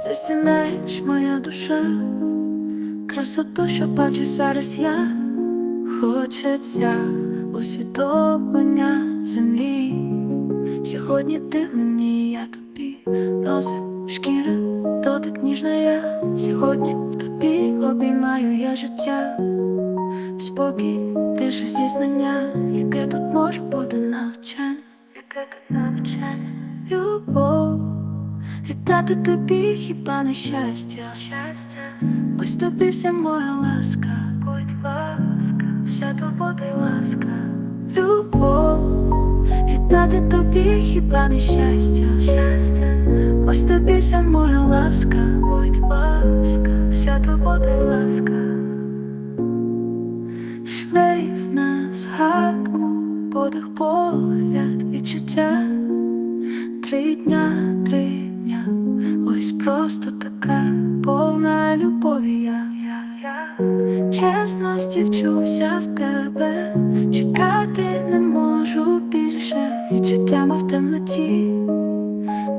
засінаєш моя душа, красоту, що бачу зараз я, хочеться усвідомлення землі. Сьогодні ти мені, я тобі носик, шкіра, дотик ніжна я. Сьогодні в тобі обіймаю я життя, спокій, тише зізнання, яке тут може бути навчання, яке тут навчання, любов. Віддати тобі хіба не щастя, щастя, ось тобі вся моя ласка, будь ласка, вся турбота й ласка, любов, віддати тобі хіба не щастя, щастя, ось тобі вся моя ласка, будь ласка, вся турбота й ласка, шлейф на згадку, подих погляд, відчуття. Три дня, три дня, ось просто така повна любові я. Чесності вчуся в тебе, чекати не можу більше, відчуттями в темноті,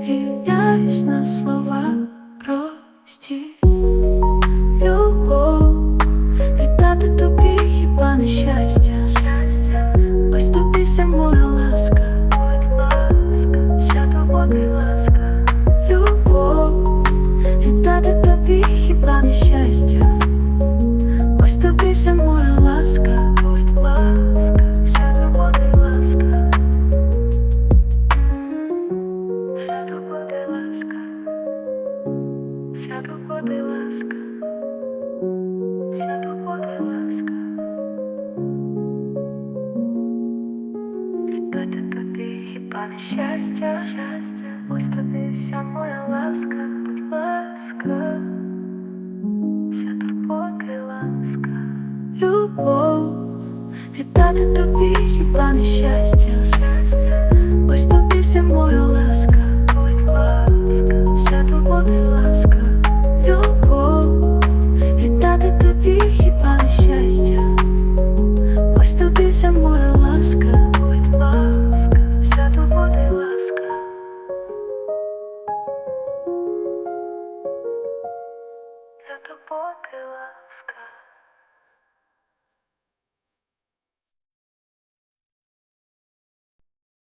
рівняюсь на слова вся турбота й ласка, вся турбота й ласка. Дати тобі хіба не щастя, щастя, ось тобі вся моя ласка, будь ласка, вся турбота й ласка, любов, віддати тобі хіба не щастя, щастя, ось тобі вся моя ласка.